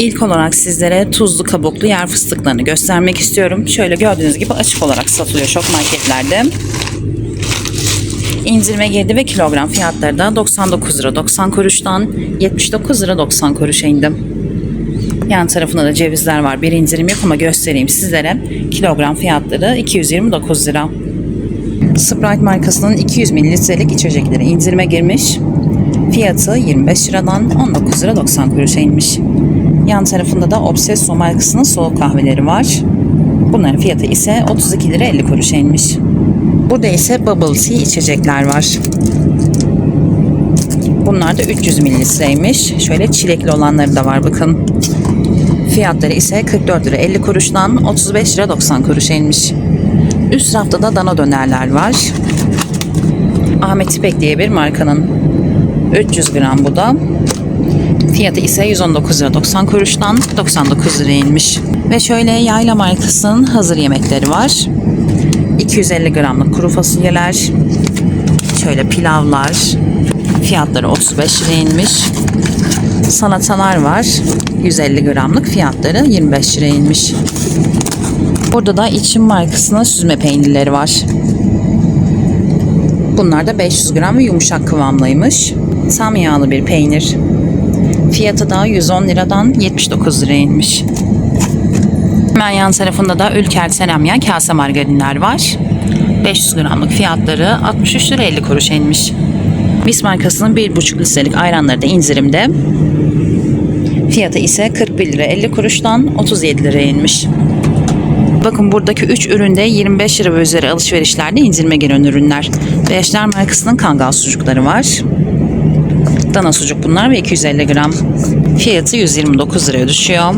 İlk olarak sizlere tuzlu kabuklu yer fıstıklarını göstermek istiyorum. Şöyle gördüğünüz gibi açık olarak satılıyor şok marketlerde. İndirime girdi ve kilogram fiyatları da 99 lira 90 kuruştan 79 lira 90 kuruşa indi. Yan tarafında da cevizler var. Bir indirim yok ama göstereyim sizlere. Kilogram fiyatları 229 lira. Sprite markasının 200 mililitrelik içecekleri indirime girmiş. Fiyatı 25 liradan 19 lira 90 kuruşa inmiş. Yan tarafında da Obsesso markasının soğuk kahveleri var. Bunların fiyatı ise 32 lira 50 kuruşa inmiş. Burada ise Bubble Tea içecekler var. Bunlar da 300 mililitreymiş. Şöyle çilekli olanları da var bakın. Fiyatları ise 44 lira 50 kuruştan 35 lira 90 kuruşa inmiş. Üst rafta da dana dönerler var. Ahmet İpek diye bir markanın 300 gram bu da. Fiyatı ise 119 lira 90 kuruştan 99 liraya inmiş. Ve şöyle Yayla markasının hazır yemekleri var. 250 gramlık kuru fasulyeler. Şöyle pilavlar. Fiyatları 35 liraya inmiş. Salatalar var. 150 gramlık fiyatları 25 liraya inmiş. Burada da İçim markasının süzme peynirleri var. Bunlar da 500 gram ve yumuşak kıvamlıymış. Tam yağlı bir peynir. Fiyatı da 110 liradan 79 liraya inmiş. Hemen yan tarafında da Ülker Seremya kase margarinler var. 500 gramlık fiyatları 63 lira 50 kuruş inmiş. Bis markasının 1,5 litrelik ayranları da indirimde. Fiyatı ise 41 lira 50 kuruştan 37 liraya inmiş. Bakın buradaki 3 üründe 25 lira ve üzeri alışverişlerde indirime giren ürünler. Beşler markasının kangal sucukları var. Dana sucuk bunlar ve 250 gram. Fiyatı 129 liraya düşüyor.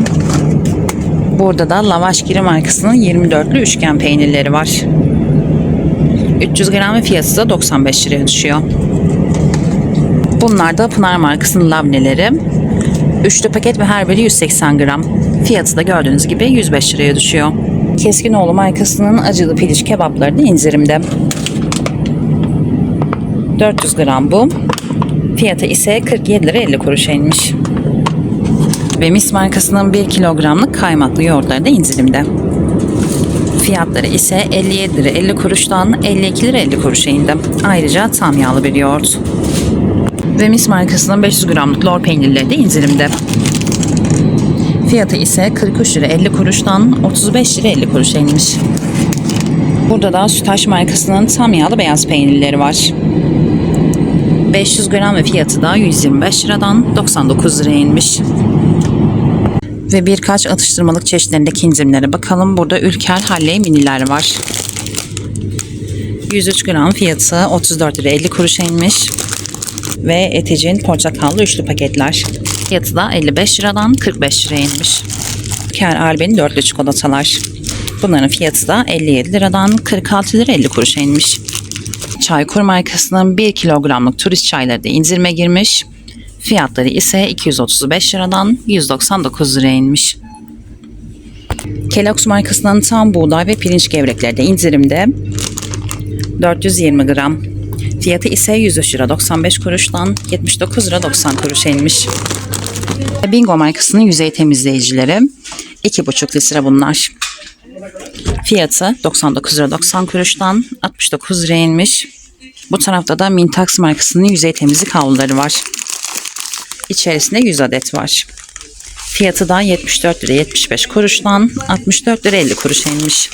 Burada da Lavaş Giri markasının 24'lü üçgen peynirleri var. 300 gram fiyatı da 95 liraya düşüyor. Bunlar da Pınar markasının labneleri. Üçlü paket ve her biri 180 gram. Fiyatı da gördüğünüz gibi 105 liraya düşüyor. Keskinoğlu markasının acılı piliç kebapları da indirimde. 400 gram bu. Fiyatı ise 47 lira 50 kuruşa inmiş. Ve Mis markasının 1 kilogramlık kaymaklı yoğurtları da indirimde. Fiyatları ise 57 lira 50 kuruştan 52 lira 50 kuruşa indi. Ayrıca tam yağlı bir yoğurt. Ve Mis markasının 500 gramlık lor peynirleri de indirimde. Fiyatı ise 43 lira 50 kuruştan 35 lira 50 kuruşa inmiş. Burada da Sütaş markasının tam yağlı beyaz peynirleri var. 500 gram ve fiyatı da 125 liradan 99 liraya inmiş. Ve birkaç atıştırmalık çeşitlerindeki indirimlere bakalım. Burada Ülker Halley miniler var. 103 gram fiyatı 34 lira 50 kuruşa inmiş. Ve Eticin portakallı üçlü paketler. Fiyatı da 55 liradan 45 liraya inmiş. Ülker Alben'in dörtlü çikolatalar. Bunların fiyatı da 57 liradan 46 lira 50 kuruşa inmiş. Çaykur markasının 1 kilogramlık turist çayları da indirime girmiş. Fiyatları ise 235 liradan 199 liraya inmiş. Kellogg's markasının tam buğday ve pirinç gevrekleri de indirimde. 420 gram. Fiyatı ise 103 lira 95 kuruştan 79 lira 90 kuruşa inmiş. Bingo markasının yüzey temizleyicileri 2,5 litre bunlar. Fiyatı 99 lira 90 kuruştan 69 liraya inmiş. Bu tarafta da Mintax markasının yüzey temizlik havluları var. İçerisinde 100 adet var. Fiyatı da 74 lira 75 kuruştan 64 lira 50 kuruşa inmiş.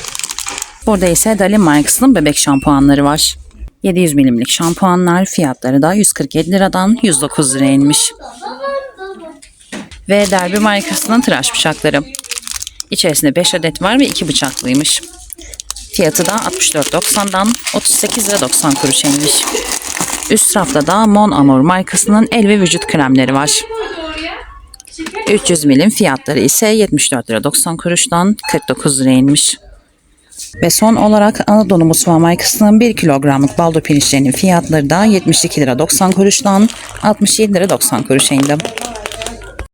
Burada ise Dalin markasının bebek şampuanları var. 700 milimlik şampuanlar fiyatları da 147 liradan 109 liraya inmiş. Ve Derby markasının tıraş bıçakları. İçerisinde 5 adet var ve 2 bıçaklıymış. Fiyatı da 64.90'dan 38 lira 90 kuruş inmiş. Üst rafta da Mon Amour markasının el ve vücut kremleri var. 300 milim fiyatları ise 74 lira 90 kuruştan 49 liraya inmiş. Ve son olarak Anadolu Mutfağı markasının 1 kilogramlık baldo pirinçlerinin fiyatları da 72 lira 90 kuruştan 67 lira 90 kuruşa indi.